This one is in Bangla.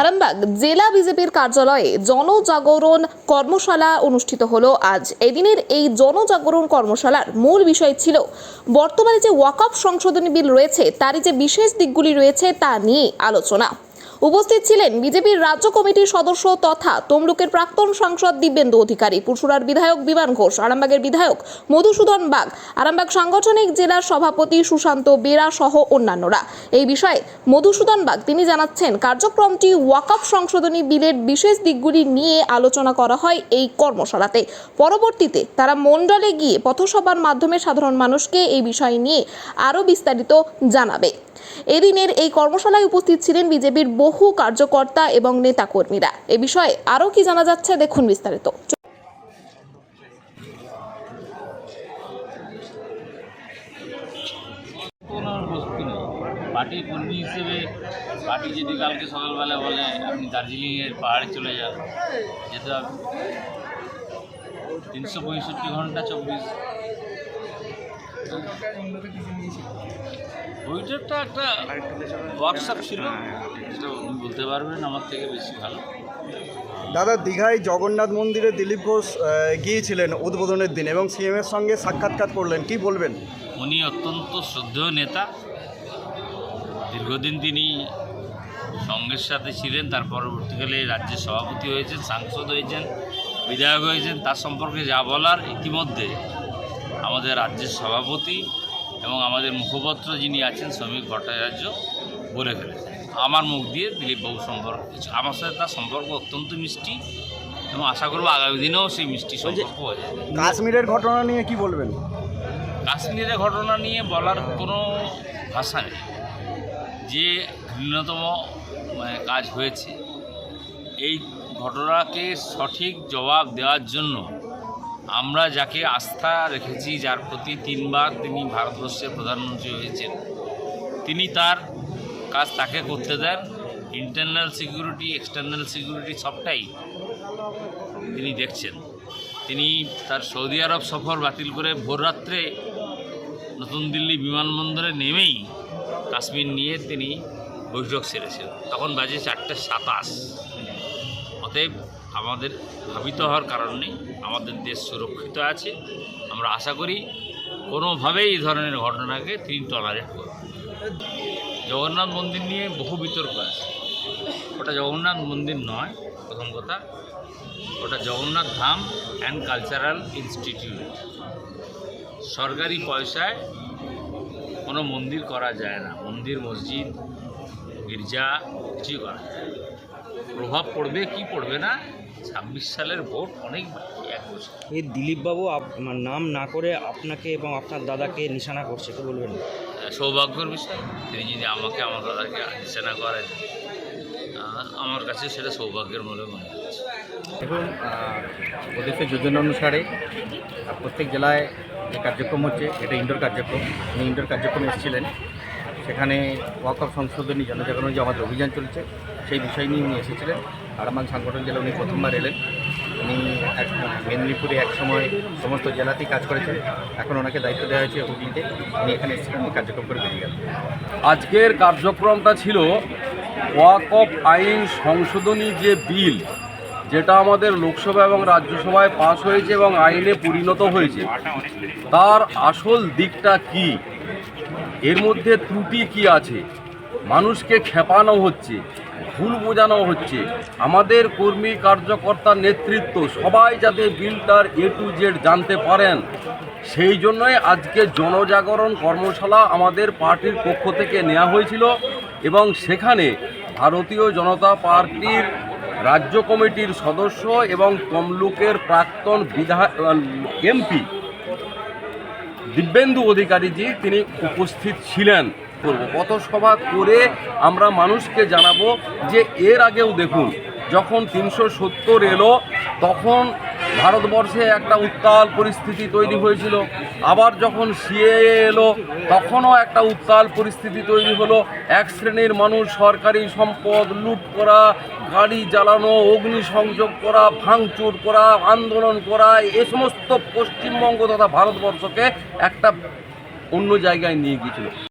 আরামবাগ জেলা বিজেপির কার্যালয়ে জনজাগরণ কর্মশালা অনুষ্ঠিত হলো আজ। এদিনের এই জনজাগরণ কর্মশালার মূল বিষয় ছিল, বর্তমানে যে ওয়াকআপ সংশোধনী বিল রয়েছে, তারই যে বিশেষ দিকগুলি রয়েছে তা নিয়ে আলোচনা। উপস্থিত ছিলেন বিজেপির রাজ্য কমিটির সদস্য তথা তমলুকের প্রাক্তন সাংসদ দিব্যেন্দু অধিকারী, পুরসুরার বিধায়ক বিমান ঘোষ, আরামবাগের বিধায়ক মধুসূদন বাগ, আরামবাগ সাংগঠনিক জেলার সভাপতি সুশান্ত বেরা সহ অন্যান্যরা। এই বিষয়ে মধুসূদন বাগ তিনি জানাচ্ছেন, কার্যক্রমটি ওয়াকআপ সংশোধনী বিলের বিশেষ দিকগুলি নিয়ে আলোচনা করা হয় এই কর্মশালাতে। পরবর্তীতে তারা মণ্ডলে গিয়ে পথসভার মাধ্যমে সাধারণ মানুষকে এই বিষয় নিয়ে আরও বিস্তারিত জানাবে। এদিনের এই কর্মশালায় উপস্থিত ছিলেন বিজেপির বহু কার্যকর্তা এবং নেতাকর্মীরা। এ বিষয়ে আরও কি জানা যাচ্ছে দেখুন বিস্তারিত। পার্টির কর্মী হিসেবে, পার্টি যদি কালকে সকালবেলা বলে, আপনি দার্জিলিংয়ের পাহাড়ে চলে যান। যেতে হবে তিনশো পঁয়ষট্টি ঘণ্টা চব্বিশ ওইটারটা একটা ওয়ার্কশপ ছিল। যেটা উনি বলতে পারবেন আমার থেকে বেশি ভালো। দাদা দীঘায় জগন্নাথ মন্দিরে দিলীপ ঘোষ গিয়েছিলেন উদ্বোধনের দিন এবং সিএমের সঙ্গে সাক্ষাৎকার করলেন। কি বলবেন? উনি অত্যন্ত শ্রদ্ধেয় নেতা। দীর্ঘদিন তিনি সঙ্গের সাথে ছিলেন তার পরবর্তীকালে রাজ্যের সভাপতি হয়েছেন সাংসদ হয়েছেন বিধায়ক হয়েছেন তার সম্পর্কে যা বলার ইতিমধ্যে আমাদের রাজ্যের সভাপতি এবং আমাদের মুখপত্র যিনি আছেন শ্রমিক ভট্টাচার্য বলে ফেলেছেন। আমার মুখ দিয়ে দিলীপবাবু সম্পর্ক আমার সাথে তার সম্পর্ক অত্যন্ত মিষ্টি এবং আশা করব আগামী দিনেও সেই মিষ্টি সম্পর্ক বজায় থাকবে। কাশ্মীরের ঘটনা নিয়ে কি বলবেন? কাশ্মীরের ঘটনা নিয়ে বলার কোনো ভাষা নেই। যে ঘৃণতম মানে কাজ হয়েছে এই ঘটনাকে সঠিক জবাব দেওয়ার জন্য আমরা যাকে আস্থা রেখেছি, যার প্রতি তিনবার তিনি ভারতবর্ষের প্রধানমন্ত্রী হয়েছেন, তিনি তার কাজ তাকে করতে দেন। ইন্টারনাল সিকিউরিটি এক্সটার্নাল সিকিউরিটি সবটাই তিনি দেখছেন। তিনি তার সৌদি আরব সফর বাতিল করে ভোররাত্রে নতুন দিল্লি বিমানবন্দরে নেমেই কাশ্মীর নিয়ে তিনি বৈঠক সেরেছেন। তখন বাজে চারটে সাতাশ। অতএব আমাদের ভাবিত হওয়ার কারণ নেই, আমাদের দেশ সুরক্ষিত আছে। আমরা আশা করি কোনোভাবেই এই ধরনের ঘটনাকে তিনি টলারেট করবেন জগন্নাথ মন্দির নিয়ে বহু বিতর্ক আছে। ওটা জগন্নাথ মন্দির নয়, প্রথম কথা। ওটা Jagannath Dham and cultural institute সরকারি পয়সায় কোনো মন্দির করা যায় না। মন্দির, মসজিদ, গির্জা, কিছুই করা যায়। প্রভাব পড়বে কি পড়বে না? ছাব্বিশ সালের ভোট অনেক বাকি এক বছর। এই দিলীপবাবু নাম না করে আপনাকে এবং আপনার দাদাকে নিশানা করছে কি বলবেন। সৌভাগ্যের বিষয়। তিনি যদি আমাকে আমার দাদাকে নিশানা করেন আমার কাছে সেটা সৌভাগ্যের বলে মনে হচ্ছে। দেখুন আহ, ওদেশের যোজনা অনুসারে প্রত্যেক জেলায় যে কার্যক্রম হচ্ছে এটা ইনডোর কার্যক্রম। উনি ইনডোর কার্যক্রমে এসেছিলেন। সেখানে ওয়াকআপ সংশোধনী জনজাগরণ যে আমাদের অভিযান চলছে, সেই বিষয় নিয়ে উনি এসেছিলেন। আরামবাগ সাংগঠন জেলা উনি প্রথমবার এলেন। উনি এক মেদিনীপুরে এক সময় সমস্ত জেলাতেই কাজ করেছেন। এখন ওনাকে দায়িত্ব দেওয়া হয়েছে হুগলিতে। উনি এখানে এসেছিলেন কার্যক্রম করে বেরিয়ে গেলেন। আজকের কার্যক্রমটা ছিল ওয়াকফ আইন সংশোধনী যে বিল, যেটা আমাদের লোকসভা এবং রাজ্যসভায় পাশ হয়েছে এবং আইনে পরিণত হয়েছে, তার আসল দিকটা কি? এর মধ্যে ত্রুটি কি আছে? মানুষকে খেপানো হচ্ছে, ভুল বোঝানো হচ্ছে। আমাদের কর্মী কার্যকর্তার নেতৃত্ব সবাই যাতে বিলটার এ টু জেড জানতে পারেন। সেই জন্যই আজকে জনজাগরণ কর্মশালা আমাদের পার্টির পক্ষ থেকে নেওয়া হয়েছিল এবং সেখানে ভারতীয় জনতা পার্টির রাজ্য কমিটির সদস্য এবং তমলুকের প্রাক্তন বিধা এমপি দিব্যেন্দু অধিকারীজি তিনি উপস্থিত ছিলেন করব পথসভা করে আমরা মানুষকে জানাব যে এর আগেও দেখুন, যখন তিনশো সত্তর এলো, তখন ভারতবর্ষে একটা উত্তাল পরিস্থিতি তৈরি হয়েছিল। আবার যখন সিএএ এলো, তখনও একটা উত্তাল পরিস্থিতি তৈরি হলো। এক শ্রেণির মানুষ সরকারি সম্পদ লুট করা, গাড়ি জ্বালানো, অগ্নিসংযোগ করা, ভাঙচুর করা, আন্দোলন করা, এ সমস্ত পশ্চিমবঙ্গ তথা ভারতবর্ষকে একটা অন্য জায়গায় নিয়ে গিয়েছিল।